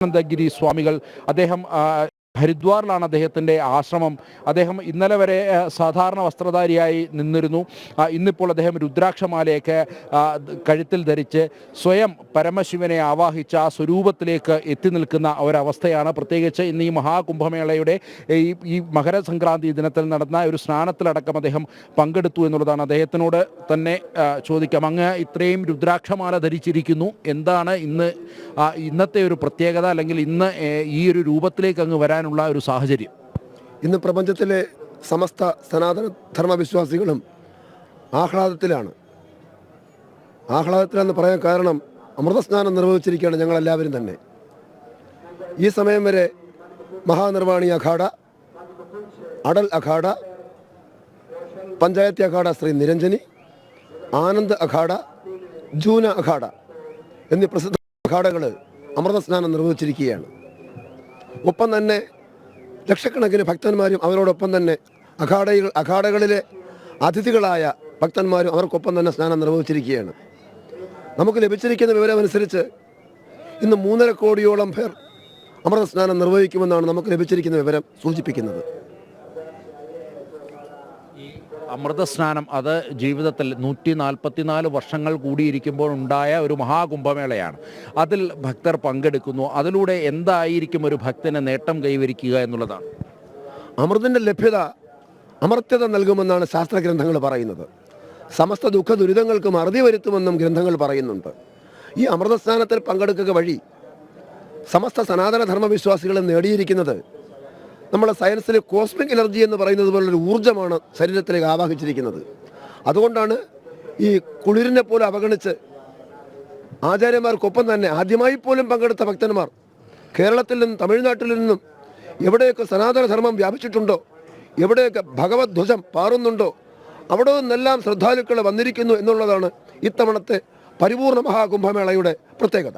ആനന്ദഗിരി സ്വാമികൾ അദ്ദേഹം ഹരിദ്വാറിലാണ് അദ്ദേഹത്തിന്റെ ആശ്രമം. അദ്ദേഹം ഇന്നലെ വരെ സാധാരണ വസ്ത്രധാരിയായി നിന്നിരുന്നു. ഇന്നിപ്പോൾ അദ്ദേഹം രുദ്രാക്ഷമാലയൊക്കെ കഴുത്തിൽ ധരിച്ച് സ്വയം പരമശിവനെ ആവാഹിച്ച ആ സ്വരൂപത്തിലേക്ക് എത്തി നിൽക്കുന്ന ഒരവസ്ഥയാണ്. പ്രത്യേകിച്ച് ഇന്ന് ഈ മഹാകുംഭമേളയുടെ ഈ ഈ മകരസംക്രാന്തി ദിനത്തിൽ നടന്ന ഒരു സ്നാനത്തിലടക്കം അദ്ദേഹം പങ്കെടുത്തു എന്നുള്ളതാണ്. അദ്ദേഹത്തിനോട് തന്നെ ചോദിക്കാം അങ്ങ് ഇത്രയും രുദ്രാക്ഷമാല ധരിച്ചിരിക്കുന്നു. എന്താണ് ഇന്ന് ഇന്നത്തെ ഒരു പ്രത്യേകത? അല്ലെങ്കിൽ ഇന്ന് ഈ ഒരു രൂപത്തിലേക്ക് അങ്ങ് വരാനുള്ള ഒരു സാഹചര്യം. ഇന്ന് പ്രപഞ്ചത്തിലെ സമസ്ത സനാതന ധർമ്മവിശ്വാസികളും ആഹ്ലാദത്തിലാണ്. ആഹ്ലാദത്തിലാണെന്ന് പറയാൻ കാരണം അമൃതസ്നാനം നിർവഹിച്ചിരിക്കുകയാണ് ഞങ്ങളെല്ലാവരും തന്നെ. ഈ സമയം വരെ മഹാനിർവാണി അഖാഡ അടൽ അഖാഡ പഞ്ചായത്ത് അഖാഡ ശ്രീ നിരഞ്ജനി ആനന്ദ് അഖാഡ ജൂന അഖാഡ എന്നീ പ്രസിദ്ധ അഖാഡകൾ അമൃതസ്നാനം നിർവഹിച്ചിരിക്കുകയാണ്. ഒപ്പം തന്നെ ലക്ഷക്കണക്കിന് ഭക്തന്മാരും അവരോടൊപ്പം തന്നെ അഖാഡകൾ അഖാഡകളിലെ അതിഥികളായ ഭക്തന്മാരും അവർക്കൊപ്പം തന്നെ സ്നാനം നിർവഹിച്ചിരിക്കുകയാണ്. നമുക്ക് ലഭിച്ചിരിക്കുന്ന വിവരമനുസരിച്ച് ഇന്ന് മൂന്നര കോടിയോളം പേർ അമൃത സ്നാനം നിർവഹിക്കുമെന്നാണ് നമുക്ക് ലഭിച്ചിരിക്കുന്ന വിവരം സൂചിപ്പിക്കുന്നത്. അമൃതസ്നാനം അത് ജീവിതത്തിൽ നൂറ്റി നാൽപ്പത്തിനാല് വർഷങ്ങൾ കൂടിയിരിക്കുമ്പോൾ ഉണ്ടായ ഒരു മഹാകുംഭമേളയാണ്. അതിൽ ഭക്തർ പങ്കെടുക്കുന്നു. അതിലൂടെ എന്തായിരിക്കും ഒരു ഭക്തന് നേട്ടം കൈവരിക്കുക എന്നുള്ളതാണ്. അമൃതിന്റെ ലഭ്യത അമർത്യത നൽകുമെന്നാണ് ശാസ്ത്രഗ്രന്ഥങ്ങൾ പറയുന്നത്. സമസ്ത ദുഃഖ ദുരിതങ്ങൾക്കും അറുതി വരുത്തുമെന്നും ഗ്രന്ഥങ്ങൾ പറയുന്നുണ്ട്. ഈ അമൃതസ്നാനത്തിൽ പങ്കെടുക്കുക വഴി സമസ്ത സനാതന ധർമ്മവിശ്വാസികൾ നേടിയിരിക്കുന്നത് നമ്മുടെ സയൻസിൽ കോസ്മിക് എനർജി എന്ന് പറയുന്നത് പോലൊരു ഊർജമാണ് ശരീരത്തിലേക്ക് ആവാഹിച്ചിരിക്കുന്നത്. അതുകൊണ്ടാണ് ഈ കുളിരിനെ പോലും അവഗണിച്ച് ആചാര്യന്മാർക്കൊപ്പം തന്നെ ആദ്യമായി പോലും പങ്കെടുത്ത ഭക്തന്മാർ കേരളത്തിൽ നിന്നും തമിഴ്നാട്ടിൽ നിന്നും എവിടെയൊക്കെ സനാതനധർമ്മം വ്യാപിച്ചിട്ടുണ്ടോ എവിടെയൊക്കെ ഭഗവത് ധ്വജം പാറുന്നുണ്ടോ അവിടെ നിന്നെല്ലാം ശ്രദ്ധാലുക്കൾ വന്നിരിക്കുന്നു എന്നുള്ളതാണ് ഇത്തവണത്തെ പരിപൂർണ മഹാകുംഭമേളയുടെ പ്രത്യേകത.